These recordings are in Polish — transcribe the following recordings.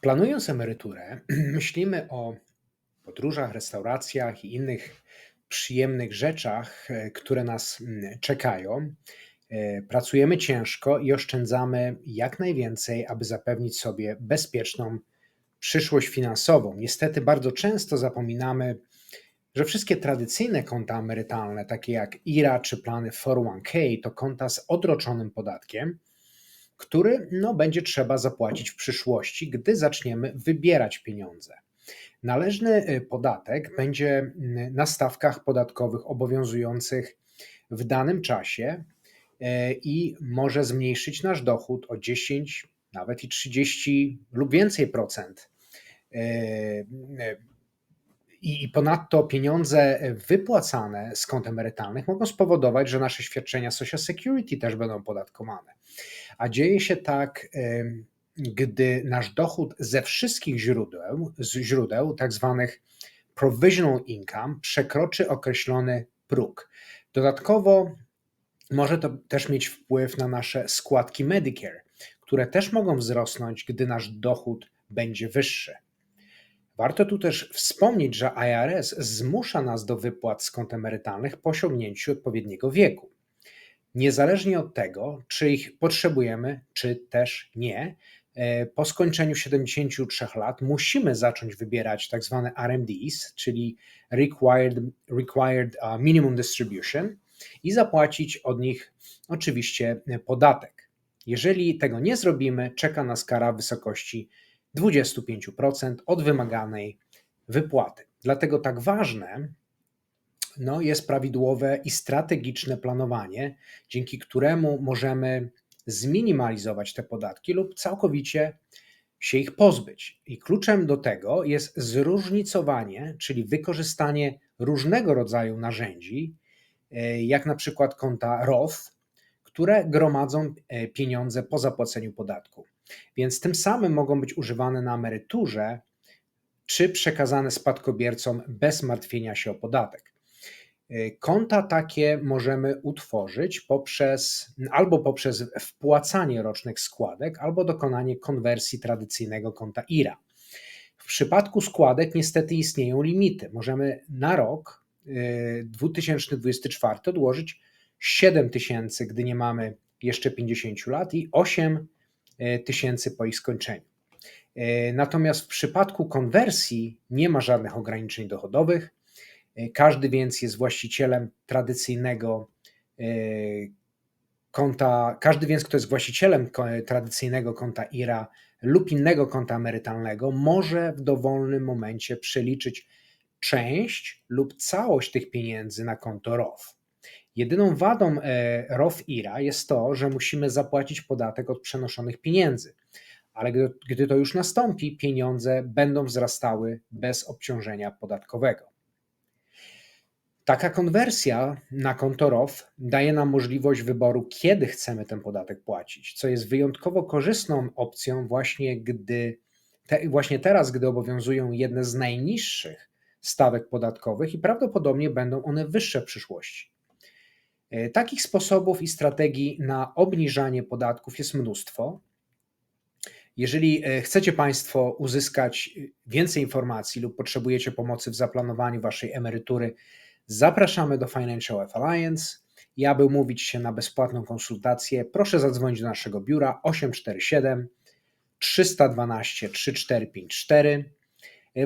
Planując emeryturę, myślimy o podróżach, restauracjach i innych przyjemnych rzeczach, e, które nas mm, czekają. E, Pracujemy ciężko i oszczędzamy jak najwięcej, aby zapewnić sobie bezpieczną przyszłość finansową. Niestety, bardzo często zapominamy, że wszystkie tradycyjne konta emerytalne, takie jak IRA czy plany 401k, to konta z odroczonym podatkiem, który no, będzie trzeba zapłacić w przyszłości, gdy zaczniemy wybierać pieniądze. Należny y, podatek będzie mm, na stawkach podatkowych obowiązujących w danym czasie e, i może zmniejszyć nasz dochód o 10, nawet i 30 lub więcej procent. E, e, I ponadto pieniądze wypłacane z kont emerytalnych mogą spowodować, że nasze świadczenia Social Security też będą podatkowane. A dzieje się tak gdy nasz dochód ze wszystkich źródeł, z źródeł tak zwanych provisional income przekroczy określony próg. Dodatkowo może to też mieć wpływ na nasze składki Medicare, które też mogą wzrosnąć, gdy nasz dochód będzie wyższy. Warto tu też wspomnieć, że IRS zmusza nas do wypłat z kont emerytalnych po osiągnięciu odpowiedniego wieku. Niezależnie od tego, czy ich potrzebujemy, czy też nie, E, po skończeniu 73 lat musimy zacząć wybierać tak zwane RMDs, czyli Required, required Minimum Distribution i zapłacić od nich oczywiście podatek. Jeżeli tego nie zrobimy, czeka nas kara w wysokości 25% od wymaganej wypłaty. Dlatego tak ważne no, jest prawidłowe i strategiczne planowanie, dzięki któremu możemy zminimalizować te podatki lub całkowicie się ich pozbyć. I kluczem do tego jest zróżnicowanie, czyli wykorzystanie różnego rodzaju narzędzi, e, jak na przykład konta ROF, które gromadzą e, pieniądze po zapłaceniu podatku. Więc tym samym mogą być używane na emeryturze czy przekazane spadkobiercom bez martwienia się o podatek. Konta takie możemy utworzyć poprzez albo poprzez wpłacanie rocznych składek, albo dokonanie konwersji tradycyjnego konta IRA. W przypadku składek niestety istnieją limity. Możemy na rok 2024 y, odłożyć 7 tysięcy, gdy nie mamy jeszcze 50 lat, i 8 y, tysięcy po ich skończeniu. Natomiast w przypadku konwersji nie ma żadnych ograniczeń dochodowych. Każdy więc jest właścicielem tradycyjnego e, konta, każdy więc, kto jest właścicielem tradycyjnego konta IRA lub innego konta emerytalnego, może w dowolnym momencie przeliczyć część lub całość tych pieniędzy na konto ROF. Jedyną wadą e, ROF IRA jest to, że musimy zapłacić podatek od przenoszonych pieniędzy, ale gdy, gdy to już nastąpi, pieniądze będą wzrastały bez obciążenia podatkowego. Taka konwersja na konto ROW daje nam możliwość wyboru, kiedy chcemy ten podatek płacić, co jest wyjątkowo korzystną opcją właśnie gdy te, właśnie teraz, gdy obowiązują jedne z najniższych stawek podatkowych i prawdopodobnie będą one wyższe w przyszłości. E, takich sposobów i strategii na obniżanie podatków jest mnóstwo. Jeżeli e, chcecie Państwo uzyskać więcej informacji lub potrzebujecie pomocy w zaplanowaniu Waszej emerytury, Zapraszamy do Financial F Alliance i aby umówić się na bezpłatną konsultację, proszę zadzwonić do naszego biura 847 312 3454.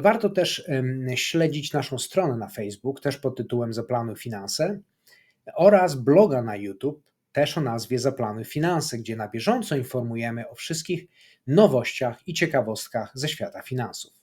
Warto też śledzić naszą stronę na Facebook, też pod tytułem Zaplanuj Finanse oraz bloga na YouTube, też o nazwie Zaplanuj Finanse, gdzie na bieżąco informujemy o wszystkich nowościach i ciekawostkach ze świata finansów.